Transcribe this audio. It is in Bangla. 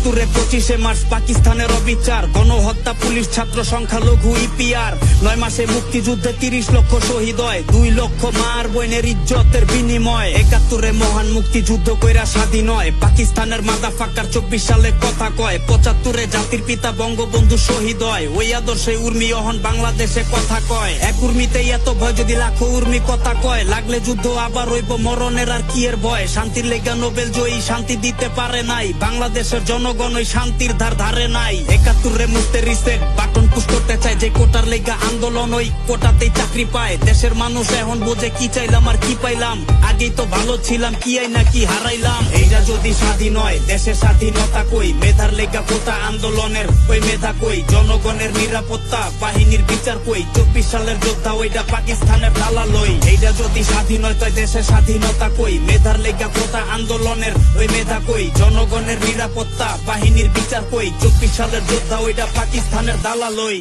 একাত্তরে পঁচিশে মার্চ পাকিস্তানের অবিচার। গণহত্যা, পুলিশ, ছাত্র, সংখ্যালঘু ইপিআর নয় মাসে মুক্তিযুদ্ধে তিরিশ লক্ষ শহীদ হয়। দুই লক্ষ মার বোনের ইজ্জতের বিনিময়। একাত্তরে মহান মুক্তিযুদ্ধ কইরা স্বাধীন হয়। পাকিস্তানের মাদা ফাঁকার চব্বিশ সালে কথা কয়, পঁচাত্তরে জাতির পিতা বঙ্গবন্ধু শহীদ হয়। ওই আদর্শে উর্মি অহন বাংলাদেশে কথা কয়। এক উর্মিতেই এত ভয়, যদি লাখো উর্মি কথা কয়, লাগলে যুদ্ধ আবার রইব মরণের আর কি এর ভয়? শান্তির লেগা নোবেল জয়ী, শান্তি দিতে পারে নাই। বাংলাদেশের জনগণ ওই শান্তির ধার ধারে নাই। একাত্তরে মুক্তে রিসেট বাটন কোটার লেগা আন্দোলন কোটাতেই চাকরি পায়। দেশের মানুষ এখন বোঝে কি চাইলাম আর কি পাইলাম। আগেই তো ভালো ছিলাম, কি আই না কি হারাইলাম। এইটা যদি স্বাধীন হয়, দেশের স্বাধীনতা কই? মেধার লেগা আন্দোলনের ওই মেধা কই? জনগণের নিরাপত্তা, বাহিনীর বিচার কই? চব্বিশ সালের যোদ্ধা ওইটা পাকিস্তানের দালালই এইটা যদি স্বাধীন হয়, তাই দেশের স্বাধীনতা কই? মেধার লেগা কোটা আন্দোলনের ওই মেধা কই? জনগণের নিরাপত্তা, বাহিনীর বিচার কই? চব্বিশ সালের যোদ্ধা ওইটা পাকিস্তানের দালালই